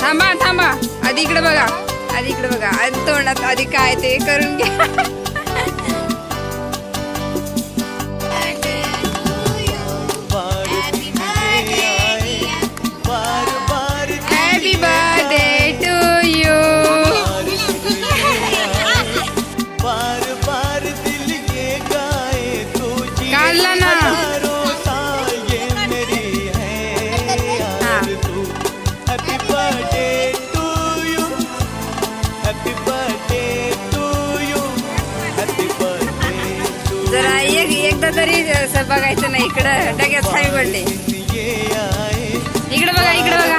थांबा थांबा. आधी इकडे बघा. आधी इकडे बघा. आधी तोंडात आधी काय ते करून घ्या. एकदा तरी असं बघायचं नाही. इकडं डग्यात ये आए इकडे बघा इकडे बघा.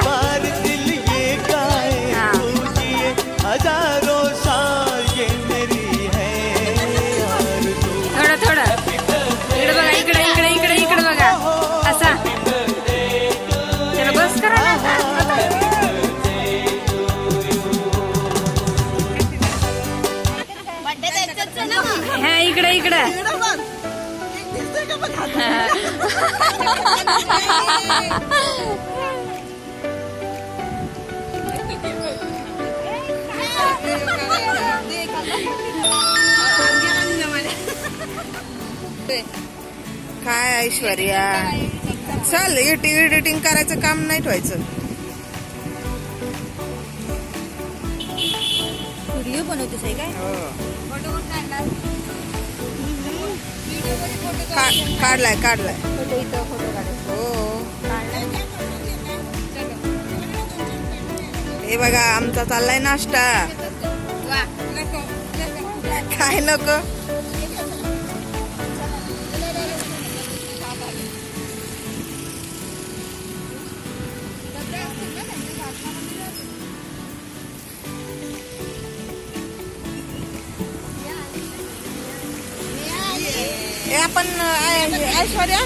थोडं थोडं. इकडे बघा इकडे इकडे इकडे इकडे बघा. असा. चला बस करा ना. हा इकडे इकडे. काय ऐश्वर्या? चल एडिटिंग करायचं काम नाही ठेवायचं व्हिडिओ बनवतेस आहे काय? हो. का- काढलाय काढलाय. फोटो इथं फोटो काढायचा हो. हे बघा आमचा चाललाय नाश्ता. काय नको? हे आपण ऐश्वर्या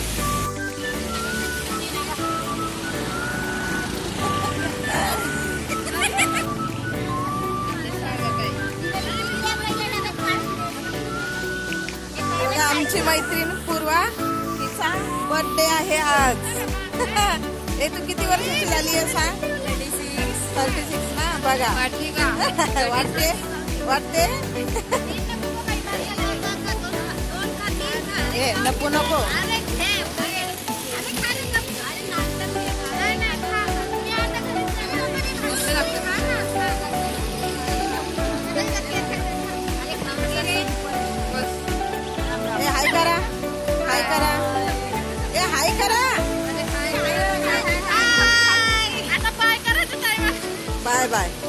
आमची मैत्रीण पूर्वा तिचा बर्थडे आहे आज. हे तू किती वर्षाची झाली आहे सांग? थर्टी सिक्स ना? बघा. वाटते वाटते ए नको. नको हाय करा. हाय करा. ए हाय करा. Bye bye.